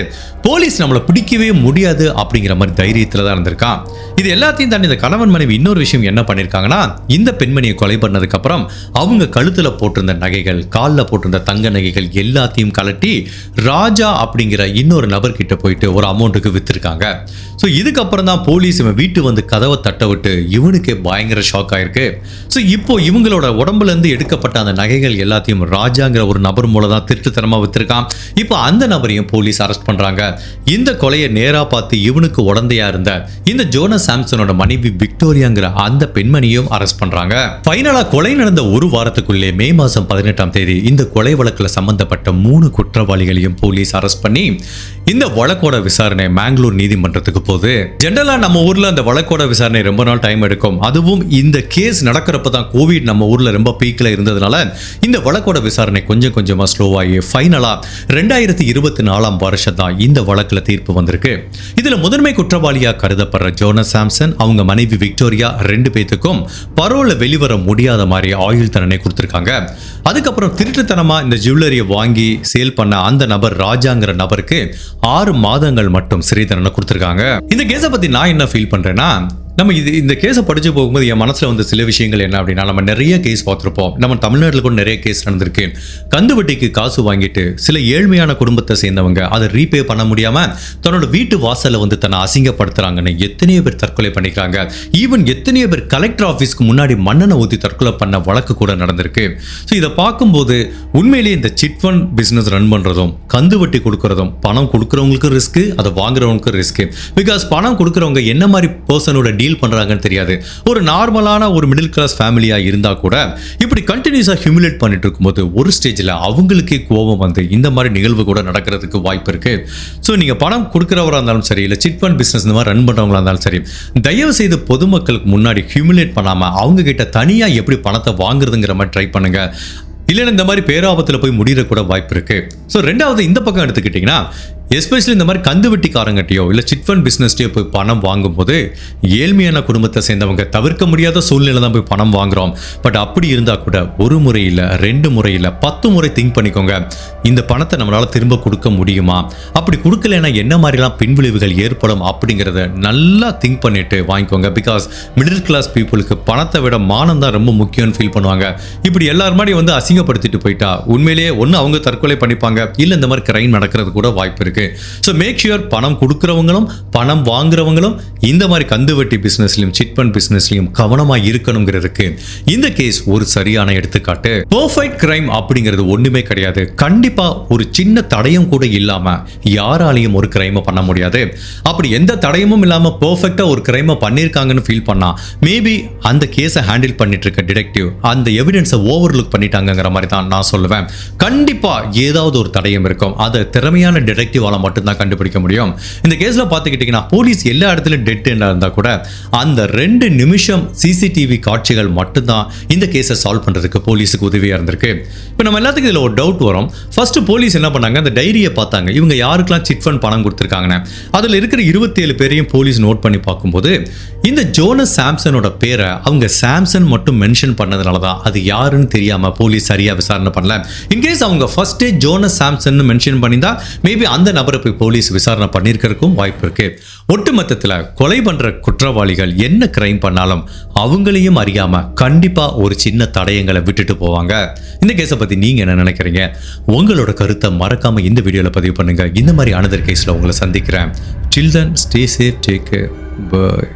போலீஸ் நம்மளை பிடிக்கவே முடியாது அப்படிங்கிற மாதிரி தைரியத்துல தான் இருந்திருக்கான். இது எல்லாத்தையும் தாண்டி இந்த கணவன் மனைவி இன்னொரு விஷயம் என்ன பண்ணிருக்காங்கன்னா இந்த பெண்மணியை கொலை பண்ணதுக்கு அப்புறம் அவங்க கழுத்துல போட்டிருந்த நகைகள் காலில் போட்டிருந்த தங்க நகைகள் எல்லாத்தையும் கலட்டி ராஜா அப்படிங்கிற இன்னொரு நபர்கிட்ட போயிட்டு ஒரு அமௌண்ட்டுக்கு வித்துருக்காங்க. ஸோ இதுக்கப்புறம் தான் போலீஸ் இவன் வீட்டு வந்து கதவை தட்ட விட்டு இவனுக்கே பயங்கர ஷாக் ஆயிருக்கு. ஸோ இப்போ இவங்களோட உடம்புல இருந்து எடுக்கப்பட்ட அந்த நகைகள் எல்லாத்தையும் ராஜாங்கிற ஒரு நபர் மூலம் தான் திருட்டுத்தனமாக வித்திருக்கான். இப்போ அந்த நபரையும் போலீஸ் அரெஸ்ட் பண்றாங்க. இந்த கொலையை நேராக பார்த்து இவனுக்கு உடந்தையா இருந்த இந்த ஜோனஸ் சாம்சனோட மனைவி விக்டோரியாங்கிற அந்த பெண்மணியும் அரெஸ்ட் பண்றாங்க. ஃபைனலா கொலை நடந்த ஒரு வாரத்துக்குள்ளே மே மாசம் பதினெட்டாம் தேதி இந்த கொலை வழக்குல சம்பந்தப்பட்ட மூணு குற்றவாளிகளையும் போலீஸ் அரெஸ்ட் பண்ணி இந்த வழக்கோட விசாரணை மேங்களூர் நீதிமன்றத்துக்கு போகுது. ஜென்ரலா நம்ம ஊர்ல அந்த வழக்கோட விசாரணை ரொம்ப நாள் டைம் எடுக்கும். அதுவும் இந்த கேஸ் நடக்கிறப்ப தான் கோவிட் நம்ம ஊர்ல ரொம்ப பீக்ல இருந்ததுனால இந்த வழக்கோட விசாரணை கொஞ்சம் கொஞ்சமா ஸ்லோவாகி ஃபைனலா ரெண்டாயிரத்தி இருபத்தி நாலாம் வருஷம் தான் இந்த வழக்குல தீர்ப்பு வந்திருக்கு. இதுல முதன்மை குற்றவாளியா கருதப்படுற ஜோனஸ் சாம்சன் அவங்க மனைவி விக்டோரியா ரெண்டு பேத்துக்கும் பரோல வெளிவர முடியாத மாதிரி ஆயுள் தண்டனை கொடுத்திருக்காங்க. அதுக்கப்புறம் திருட்டுத்தனமா இந்த ஜுவல்லரியை வாங்கி சேல் பண்ண அந்த நபர் ராஜாங்கிற நபருக்கு ஆறு மாதங்கள் மட்டும் சிறை தண்டனை கொடுத்திருக்காங்க. இந்த கேஸை பத்தி நான் என்ன ஃபீல் பண்றேன்னா நம்ம இது இந்த கேஸை படித்து போகும்போது என் மனசில் வந்து சில விஷயங்கள் என்ன அப்படின்னா நம்ம நிறைய கேஸ் பார்த்துருப்போம். நம்ம தமிழ்நாட்டில் கூட நிறைய கேஸ் நடந்திருக்கு. கந்து வட்டிக்கு காசு வாங்கிட்டு சில ஏழ்மையான குடும்பத்தை சேர்ந்தவங்க அதை ரீபே பண்ண முடியாமல் தன்னோட வீட்டு வாசலில் வந்து தன்னை அசிங்கப்படுத்துறாங்கன்னு எத்தனையோ பேர் தற்கொலை பண்ணிக்கிறாங்க. ஈவன் எத்தனையோ பேர் கலெக்டர் ஆஃபீஸ்க்கு முன்னாடி மண்ணனை ஊற்றி தற்கொலை பண்ண வழக்கு கூட நடந்திருக்கு. ஸோ இதை பார்க்கும்போது உண்மையிலேயே இந்த சிட் ஃபண்ட் பிஸ்னஸ் ரன் பண்ணுறதும் கந்து வட்டி கொடுக்கறதும் பணம் கொடுக்குறவங்களுக்கும் ரிஸ்க்கு அதை வாங்குறவங்களுக்கும் ரிஸ்க்கு பிகாஸ் பணம் கொடுக்குறவங்க என்ன மாதிரி பர்சனோட டீல் பண்ணுறாங்கன்னு தெரியாது. ஒரு நார்மலான ஒரு மிடில் கிளாஸ் ஃபேமிலியாக இருந்தால் கூட இப்படி கண்டினியூஸாக ஹியூமிலேட் பண்ணிட்டு இருக்கும்போது ஒரு ஸ்டேஜில் அவங்களுக்கே கோபம் வந்து இந்த மாதிரி நிகழ்வு கூட நடக்கிறதுக்கு வாய்ப்பு இருக்கு. ஸோ நீங்கள் பணம் கொடுக்குறவராக இருந்தாலும் சரி இல்லை சிட் ஃபண்ட் பிஸ்னஸ் இந்த மாதிரி ரன் பண்ணுறவங்களா இருந்தாலும் சரி தயவு செய்து பொதுமக்களுக்கு முன்னாடி ஹியூமிலேட் பண்ணாமல் அவங்க கிட்ட தனியாக எப்படி பணத்தை வாங்குறதுங்கிற மாதிரி ட்ரை பண்ணுங்க. இல்லைன்னா இந்த மாதிரி பேராபத்தில் போய் முடியற கூட வாய்ப்பு இருக்கு. ஸோ ரெண்டாவது இந்த பக்கம் எடுத்துக்கிட்டிங்கன்னா எஸ்பெஷலி இந்த மாதிரி கந்து வெட்டிக்காரங்கிட்டயோ இல்லை சிட்ஃபண்ட் பிஸ்னஸ்டையோ போய் பணம் வாங்கும்போது ஏழ்மையான குடும்பத்தை சேர்ந்தவங்க தவிர்க்க முடியாத சூழ்நிலை தான் போய் பணம் வாங்குறோம். பட் அப்படி இருந்தால் கூட ஒரு முறை இல்லை ரெண்டு முறை இல்லை பத்து முறை திங்க் பண்ணிக்கோங்க. இந்த பணத்தை நம்மளால் திரும்ப கொடுக்க முடியுமா? அப்படி கொடுக்கலன்னா என்ன மாதிரிலாம் பின்விளைவுகள் ஏற்படும் அப்படிங்கிறத நல்லா திங்க் பண்ணிட்டு வாங்கிக்கோங்க. பிகாஸ் மிடில் கிளாஸ் பீப்புளுக்கு பணத்தை விட மானம் தான் ரொம்ப முக்கியம்னு ஃபீல் பண்ணுவாங்க. இப்படி எல்லார் மாதிரி வந்து அசிங்கப்படுத்திட்டு போயிட்டா உண்மையிலேயே ஒன்று அவங்க தற்கொலை பண்ணிப்பாங்க. இல்லை இந்த மாதிரி கிரைம் நடக்கிறது கூட வாய்ப்பு இருக்குது இருக்கு. ஸோ மேக் ஷியூர் பணம் கொடுக்குறவங்களும் பணம் வாங்குறவங்களும் இந்த மாதிரி கந்து வெட்டி பிஸ்னஸ்லையும் சிட் பிஸ்னஸ்லையும் கவனமாக இருக்கணுங்கிறதுக்கு இந்த கேஸ் ஒரு சரியான எடுத்துக்காட்டு. பர்ஃபெக்ட் கிரைம் அப்படிங்கிறது ஒண்ணுமே கிடையாது. கண்டிப்பா ஒரு சின்ன தடையும் கூட இல்லாம யாராலையும் ஒரு கிரைமை பண்ண முடியாது. அப்படி எந்த தடையமும் இல்லாம பர்ஃபெக்டாக ஒரு கிரைமை பண்ணியிருக்காங்கன்னு ஃபீல் பண்ணால் மேபி அந்த கேஸை ஹேண்டில் பண்ணிட்டு இருக்க டிடெக்டிவ் அந்த எவிடன்ஸை ஓவர்லுக் பண்ணிட்டாங்கிற மாதிரி தான் நான் சொல்லுவேன். கண்டிப்பா ஏதாவது ஒரு தடயம் இருக்கும். அதை திறமையான டிடெக்டிவால மட்டும்தான் கண்டுபிடிக்க முடியும். இந்த கேஸில் பார்த்துக்கிட்டிங்கன்னா போலீஸ் எல்லா இடத்துலையும் டெட் எண்டாக இருந்தால் கூட அந்த ரெண்டு நிமிஷம் சிசிடிவி காட்சிகள் மட்டும்தான் இந்த கேஸை சால்வ் பண்ணுறதுக்கு போலீஸுக்கு உதவியாக இருந்திருக்கு. இப்போ நம்ம எல்லாத்துக்கும் இதில் ஒரு டவுட் வரும். ஃபர்ஸ்ட் போலீஸ் என்ன பண்ணாங்க? அந்த டைரியை பார்த்தாங்க. இவங்க யாருக்கெல்லாம் சிட் ஃபண்ட் பணம் கொடுத்துருக்காங்கன்னு. அதில் இருக்கிற இருபத்தேழு பேரையும் போலீஸ் நோட் பண்ணி பார்க்கும்போது இந்த ஜோனஸ் சாம்சனோட பேரை அவங்க சாம்சன் மட்டும் மென்ஷன் பண்ணதுனால தான் அது யாருன்னு தெரியாமல் போலீஸ் சரியாக விசாரணை பண்ணல. இன்கேஸ் அவங்க ஃபர்ஸ்டே ஜோனஸ் சாம்சன் மென்ஷன் பண்ணியிருந்தா மேபி அந்த நபரை போய் போலீஸ் விசாரணை பண்ணியிருக்கிறதுக்கும் வாய்ப்பு இருக்கு. ஒட்டுமொத்தத்தில் கொலை பண்ணுற குற்றவாளிகள் என்ன கிரைம் பண்ணாலும் அவங்களையும் அறியாமல் கண்டிப்பாக ஒரு சின்ன தடயங்களை விட்டுட்டு போவாங்க. இந்த கேஸை பற்றி நீங்கள் என்ன நினைக்கிறீங்க? உங்களோட கருத்தை மறக்காமல் இந்த வீடியோவில் பதிவு பண்ணுங்கள் இந்த மாதிரி அனதர் கேஸில் உங்களை சந்திக்கிறேன். Children stay safe take bye